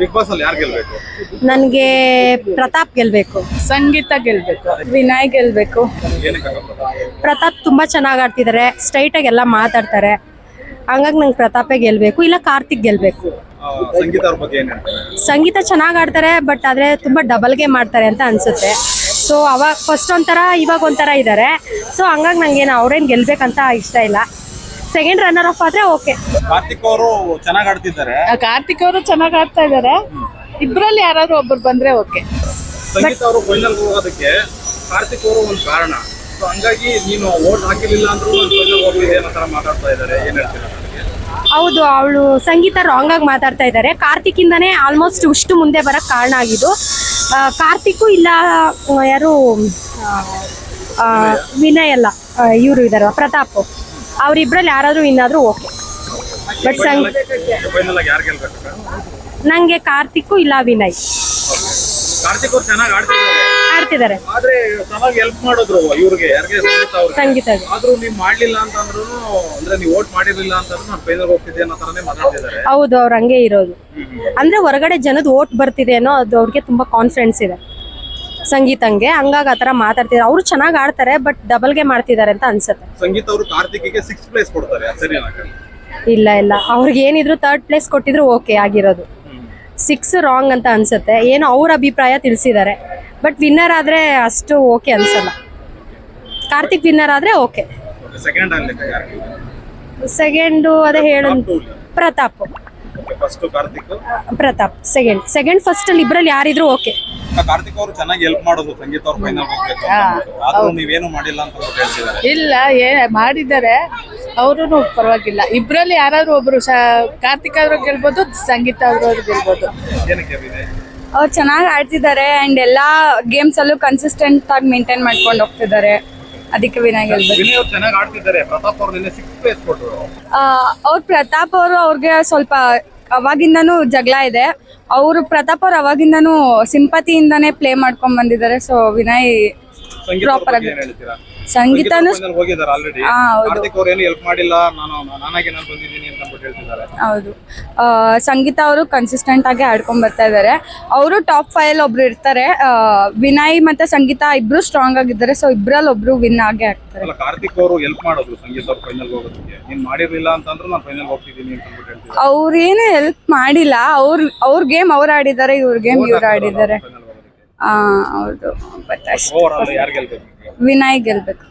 Big boss ಅಲ್ಲಿ ಯಾರು ಗೆಲ್ಬೇಕು? ನನಗೆ ಪ್ರತಾಪ್ ಗೆಲ್ಬೇಕು. ಸಂಗೀತ ಗೆಲ್ಬೇಕು ವಿನಯ್ ಗೆಲ್ಬೇಕು. ಏನಕ್ಕೆ ಪ್ರತಾಪ್? ಪ್ರತಾಪ್ ತುಂಬಾ ಚೆನ್ನಾಗಿ ಆಡ್ತಿದ್ದಾರೆ ಸ್ಟ್ರೈಟ್ ಆಗಿ ಎಲ್ಲ ಮಾತಾಡ್ತಾರೆ. ಹಂಗಾಗಿ ನಂಗೆ ಪ್ರತಾಪೇ ಗೆಲ್ಬೇಕು ಇಲ್ಲ ಕಾರ್ತಿಕ್ ಗೆಲ್ಬೇಕು. ಆ, ಸಂಗೀತ ಅವ್ರ ಬಗ್ಗೆ ಏನ್ ಹೇಳ್ತಾರೆ? ಸಂಗೀತ ಚೆನ್ನಾಗಿ ಆಡ್ತಾರೆ ಬಟ್ ಆದ್ರೆ ತುಂಬಾ ಡಬಲ್ ಗೇಮ್ ಮಾಡ್ತಾರೆ ಅಂತ ಅನ್ಸುತ್ತೆ. ಸೊ ಅವಾಗ ಫಸ್ಟ್ ಒಂಥರ ಇವಾಗ ಒಂಥರ ಇದ್ದಾರೆ ಸೊ ಹಂಗಾಗಿ ನಂಗೇನು ಅವ್ರೇನು ಗೆಲ್ಬೇಕಂತ ಇಷ್ಟ ಇಲ್ಲ. ಸೆಕೆಂಡ್ ರನ್ನರ್ ಆಫ್ ಆದ್ರೆ ಓಕೆ ಕಾರ್ತಿಕ್ ಅವರು ಚೆನ್ನಾಗಿ ಆಡ್ತಿದ್ದಾರೆ. ಕಾರ್ತಿಕ್ ಅವರು ಚೆನ್ನಾಗಿ ಆಡ್ತಾ ಇದಾರೆ. ಇಬ್ರಲ್ಲಿ ಯಾರಾದ್ರೂ ಒಬ್ರು ಬಂದ್ರೆ ಓಕೆ ಸಂಗೀತ ಅವರು ಫೈನಲ್ ಹೋಗೋದಕ್ಕೆ ಕಾರ್ತಿಕ್ ಅವರು ಒಂದು ಕಾರಣ. ಸೊ ಹಂಗಾಗಿ ನೀನು ಓಟ್ ಹಾಕಿರ್ಲಿಲ್ಲ ಅಂದ್ರೂ ಹೋಗ್ಲಿದೆ ಅನ್ನೋ ತರ ಮಾತಾಡ್ತಾ ಇದ್ದಾರೆ ಏನ್ ಹೇಳ್ತೀರಾ ಹೌದು ಅವಳು ಸಂಗೀತ ರಾಂಗ್ ಆಗಿ ಮಾತಾಡ್ತಾ ಇದ್ದಾರೆ ಕಾರ್ತಿಕ್ ಇಂದಾನೇ ಆಲ್ಮೋಸ್ಟ್ ಇಷ್ಟು ಮುಂದೆ ಬರಕ್ ಕಾರಣ ಆಗಿದ್ದು. ಕಾರ್ತಿಕ್ ಇಲ್ಲ ಯಾರು ವಿನಯ್ ಅಲ್ಲ ಇವರು ಇದಾರ ಪ್ರತಾಪ್. ಅವರಿಬ್ರಲ್ಲಿ ಯಾರಾದ್ರೂ ಇನ್ನಾದ್ರೂ ಓಕೆ ಬಟ್ ಸಂಗ್ ನಂಗೆ ಕಾರ್ತಿಕ್ಕು ಇಲ್ಲ ವಿನಯ್. ಕಾರ್ತಿಕ್ ಅವ್ರು ಚೆನ್ನಾಗಿ ಆಡ್ತಿದ್ದಾರೆ. ಆಡ್ತಿದ್ದಾರೆ. ಆದ್ರೆ ಚೆನ್ನಾಗಿ ಹೆಲ್ಪ್ ಮಾಡಿದ್ರು ಇವ್ರಿಗೆ ಯಾರಿಗೆ ಸಂಗೀತ ಅವ್ರಿಗೆ. ಸಂಗೀತ ಆದ್ರೂ ನೀವ್ ಮಾಡ್ಲಿಲ್ಲ ಅಂತಂದ್ರು ಅಂದ್ರೆ ನೀವು ಓಟ್ ಮಾಡಿರ್ಲಿಲ್ಲ ಅಂತಂದ್ರು ನಾನು ಫೈನಲ್ ಹೋಗ್ತಿದ್ದೆ ಅನ್ನೋ ತರನೇ ಮಾತಾಡ್ತಿದ್ದಾರೆ. ಹೌದು ಅವ್ರು ಹಂಗೆ ಇರೋದು. ಅಂದ್ರೆ ಹೊರಗಡೆ ಜನದ ಓಟ್ ಬರ್ತಿದೆ ಅನ್ನೋ ಅದು ಅವ್ರಿಗೆ ತುಂಬಾ ಕಾನ್ಫಿಡೆನ್ಸ್ ಇದೆ. ಸಂಗೀತಂಗೆ ಹಂಗಾಗಿ ಆ ಥರ ಮಾತಾಡ್ತಿದ್ದಾರೆ. ಅವ್ರು ಚೆನ್ನಾಗಿ ಆಡ್ತಾರೆ ಬಟ್ ಡಬಲ್ಗೆ ಮಾಡ್ತಿದ್ದಾರೆ ಅಂತ ಅನ್ಸುತ್ತೆ. ಸಂಗೀತ ಅವರು ಕಾರ್ತಿಕ್ಗೆ ಸಿಕ್ಸ್ ಪ್ಲೇಸ್ ಕೊಡ್ತಾರೆ ಇಲ್ಲ ಇಲ್ಲ. ಅವ್ರಿಗೆ ಏನಿದ್ರು ಥರ್ಡ್ ಪ್ಲೇಸ್ ಕೊಟ್ಟಿದ್ರು ಓಕೆ ಆಗಿರೋದು. ಸಿಕ್ಸ್ ರಾಂಗ್ ಅಂತ ಅನ್ಸುತ್ತೆ. ಏನೋ ಅವ್ರ ಅಭಿಪ್ರಾಯ ತಿಳಿಸಿದ್ದಾರೆ. ಬಟ್ ವಿನ್ನರ್ ಆದ್ರೆ ಅಷ್ಟು ಓಕೆ ಅನ್ಸಲ್ಲ. ಕಾರ್ತಿಕ್ ವಿನ್ನರ್ ಆದ್ರೆ ಓಕೆ ಸೆಕೆಂಡು ಅದೇ ಹೇಳೋದು Pratap. First Karthik? Pratap second second first ಅಲ್ಲಿ ಇಬ್ರಲ್ಲಿ ಯಾರಿದ್ರು ಓಕೆ ಕಾರ್ತಿಕ್ ಅವರು ಚೆನ್ನಾಗಿ ಹೆಲ್ಪ್ ಮಾಡೋದು ಸಂಗೀತ ಅವ್ರ ಫೈನಲ್ ಹೋಗ್ಬೇಕು ಅಂತ. ಆದ್ರೂ ನೀವೇನು ಮಾಡಿಲ್ಲ ಅಂತ ಅವ್ರು ಹೇಳ್ತಿದ್ದಾರೆ. ಇಲ್ಲ ಏ ಮಾಡಿದ್ದಾರೆ. ಅವರು ಪರವಾಗಿಲ್ಲ. ಇಬ್ರಲ್ಲಿ ಯಾರಾದ್ರೂ ಒಬ್ರು ಕಾರ್ತಿಕ್ ಆದ್ರೂ ಗೆಲ್ಬೋದು ಸಂಗೀತ ಅವರು ಗೆಲ್ಬೋದು. ಏನಕ್ಕೆ ಅವ್ರು ಚೆನ್ನಾಗಿ ಆಡ್ತಿದ್ದಾರೆ ಅಂಡ್ ಎಲ್ಲಾ ಗೇಮ್ಸ್ ಅಲ್ಲೂ ಕನ್ಸಿಸ್ಟೆಂಟ್ ಆಗಿ ಮೇಂಟೈನ್ ಮಾಡ್ಕೊಂಡು ಹೋಗ್ತಿದ್ದಾರೆ. ಅದಕ್ಕೆ ವಿನಯ್ ಗೆಲ್ಬೇಕು ಚೆನ್ನಾಗಿ ಆಡ್ತಿದ್ದಾರೆ. ಪ್ರತಾಪ್ ಅವ್ರು ನಿನ್ನೆ ಸಿಕ್ಸ್ ಪ್ಲೇಸ್ ಕೊಟ್ಟರು ಅವ್ರು ಪ್ರತಾಪ್ ಅವರು ಅವ್ರಿಗೆ ಸ್ವಲ್ಪ ಅವಾಗಿಂದನೂ ಜಗಳ ಇದೆ. ಅವರು ಪ್ರತಾಪ್ ಅವ್ರು ಅವಾಗಿಂದನೂ ಸಿಂಪತಿಯಿಂದಾನೇ ಪ್ಲೇ ಮಾಡ್ಕೊಂಡ್ ಬಂದಿದ್ದಾರೆ. ಸೊ ವಿನಯ್ ಬಗ್ಗೆ ಆಗಿ. ಹೇಳ್ತೀರಾ? ಸಂಗೀತನೂ ಫೈನಲ್ ಹೋಗಿದ್ದಾರೆ ಆಲ್ರೆಡಿ ಹಾ, ಹೌದು. ಕಾರ್ತಿಕ್ ಅವ್ರು ಏನು ಹೆಲ್ಪ್ ಮಾಡಿಲ್ಲ ನಾನು ನಾನಾಗೆ ನಾನು ಬಂದಿದ್ದೀನಿ ಅಂತ ಅಂದ್ಬಿಟ್ಟು ಹೇಳ್ತಿದ್ದಾರೆ. ಹೌದು. ಆ, ಸಂಗೀತ ಅವರು ಕನ್ಸಿಸ್ಟೆಂಟ್ ಆಗಿ ಆಡ್ಕೊಂಡ್ ಬರ್ತಾ ಇದ್ದಾರೆ. ಅವರು ಟಾಪ್ ಫೈವ್ ಒಬ್ರು ಇರ್ತಾರೆ. ಆ, ವಿನಯ್ ಮತ್ತೆ ಸಂಗೀತ ಇಬ್ರು ಸ್ಟ್ರಾಂಗ್ ಆಗಿದ್ದಾರೆ. ಸೊ ಇಬ್ರಲ್ಲಿ ಒಬ್ರು ವಿನ್ ಆಗೇ ಆಗ್ತಾರೆ. ಅಲ್ಲ ಕಾರ್ತಿಕ್ ಅವರು ಹೆಲ್ಪ್ ಮಾಡೋದು ಸಂಗೀತ ಅವ್ರು ಫೈನಲ್ ಹೋಗೋದಕ್ಕೆ. ನೀನ್ ಮಾಡಿರ್ಲಿಲ್ಲ ಅಂತಂದ್ರೆ ನಾನು ಫೈನಲ್ ಹೋಗ್ತಿದ್ದೀನಿ ಅಂತ ಅಂದ್ಬಿಟ್ಟು ಹೇಳ್ತಿದ್ದಾರೆ. ಅವ್ರೇನು ಹೆಲ್ಪ್ ಮಾಡಿಲ್ಲ. ಅವ್ರ ಅವ್ರ ಗೇಮ್ ಅವ್ರು ಆಡಿದ್ದಾರೆ ಇವ್ರ ಗೇಮ್ ಇವ್ರು ಆಡಿದ್ದಾರೆ. ಹೌದು ಬಟ್ ಅಷ್ಟೇ. ವಿನಯ್ ಗೆಲ್ಬೇಕು.